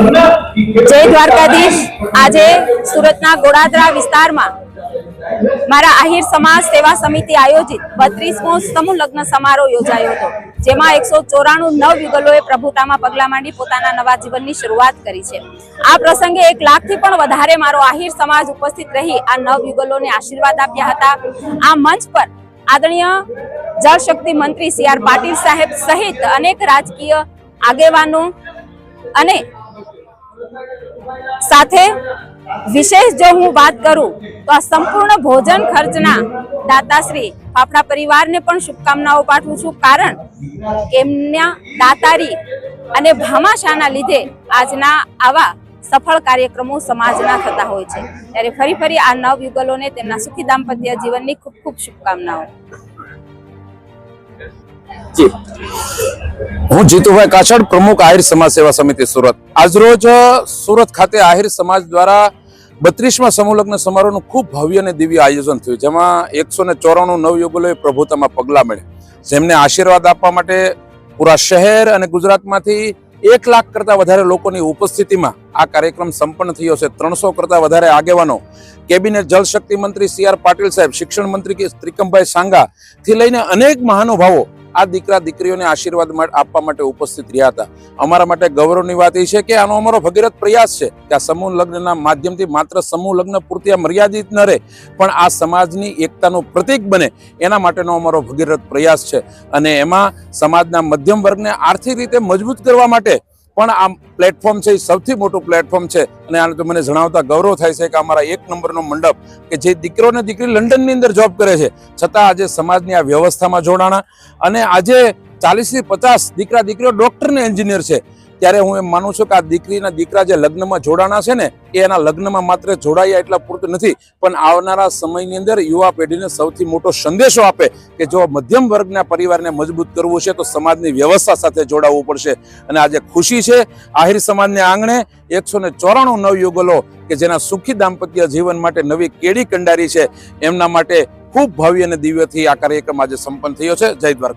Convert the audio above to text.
જય દ્વારકાધીશ. આજે સુરતના ગોડાદરા વિસ્તારમાં મારા આહિર સમાજ સેવા સમિતિ આયોજિત બત્રીસમો સમૂહ લગ્ન સમારોહ યોજાયો હતો, જેમાં એકસો ચોરાણું નવ યુગલોએ પ્રભુતામાં પગલાં માંડી પોતાના નવા જીવનની શરૂઆત કરી છે. આ પ્રસંગે એક લાખથી પણ વધારે મારો આહિર સમાજ ઉપસ્થિત રહી આ નવ યુગલોને આશીર્વાદ આપ્યા હતા. આ મંચ પર આદરણીય જળશક્તિ મંત્રી સી આર પાટીલ સાહેબ સહિત અનેક રાજકીય આગેવાનો અને સાથે વિશેષ જો હું વાત કરું, તો આ સંપૂર્ણ ભોજન ખર્ચના દાતાશ્રી આપણા પરિવારને પણ શુભકામનાઓ પાઠવું છું. કારણ એમના દાતારી અને ભામાશાના લીધે આજના આવા સફળ કાર્યક્રમો સમાજના થતા હોય છે. ત્યારે ફરી ફરી આ નવ યુગલોને તેમના સુખી દાંપત્ય જીવનની ખૂબ ખૂબ શુભકામનાઓ. હું જીતુભાઈ કાછડ, પ્રમુખ આહિર સમાજ સેવા સમિતિ સુરત. આજરોજ સુરત ખાતે આહિર સમાજ દ્વારા બત્રીસમાં સમૂહલગ્ન સમારોહનું ખૂબ ભવ્ય અને દિવ્ય આયોજન થયું, જેમાં એકસો ને ચોરાણું નવયુગલોએ પ્રભુતામાં પગલાં મળ્યા. જેમને આશીર્વાદ આપવા માટે પૂરા શહેર અને ગુજરાતમાંથી એક લાખ કરતાં વધારે લોકોની ઉપસ્થિતિમાં આ કાર્યક્રમ સંપન્ન થયો છે. ત્રણસો કરતાં વધારે આગેવાનો, કેબિનેટ જળશક્તિ મંત્રી સી આર પાટીલ સાહેબ, શિક્ષણ મંત્રી ત્રિકમભાઈ સાંગા થી લઈને અનેક મહાનુભાવો આ દીકરા દીકરીઓને આશીર્વાદ આપવા માટે ઉપસ્થિત રહ્યા હતા. અમારા માટે ગૌરવની વાત એ છે કે આનો અમારો ભગીરથ પ્રયાસ છે કે આ સમૂહ લગ્નના માધ્યમથી માત્ર સમૂહ લગ્ન પૂરતી મર્યાદિત ન રહે, પણ આ સમાજની એકતાનું પ્રતીક બને એના માટેનો અમારો ભગીરથ પ્રયાસ છે. અને એમાં સમાજના મધ્યમ વર્ગને આર્થિક રીતે મજબૂત કરવા માટે પણ આ પ્લેટફોર્મ છે એ સૌથી મોટું પ્લેટફોર્મ છે અને આને તો મને જણાવતા ગૌરવ થાય છે કે અમારા એક નંબરનો મંડપ કે જે દીકરો ને દીકરી લંડનની અંદર જોબ કરે છે. છતાં આજે સમાજની આ વ્યવસ્થામાં જોડાણા અને આજે ચાલીસથી પચાસ દીકરા દીકરીઓ ડૉક્ટર ને એન્જિનિયર છે. ત્યારે હું એમ માનું છું કે આ દીકરીના દીકરા જે લગ્નમાં જોડાણા છે ને, એ એના લગ્નમાં માત્ર જોડાયા એટલા પૂરતું નથી, પણ આવનારા સમયની અંદર યુવા પેઢીને સૌથી મોટો સંદેશો આપે કે જો મધ્યમ વર્ગના પરિવારને મજબૂત કરવું છે, તો સમાજની વ્યવસ્થા સાથે જોડાવવું પડશે. અને આજે ખુશી છે, આહિર સમાજને આંગણે એકસો ને ચોરાણું નવ યુગલો કે જેના સુખી દાંપત્ય જીવન માટે નવી કેડી કંડારી છે. એમના માટે ખૂબ ભવ્ય અને દિવ્યથી આ કાર્યક્રમ આજે સંપન્ન થયો છે. જય દ્વારકા.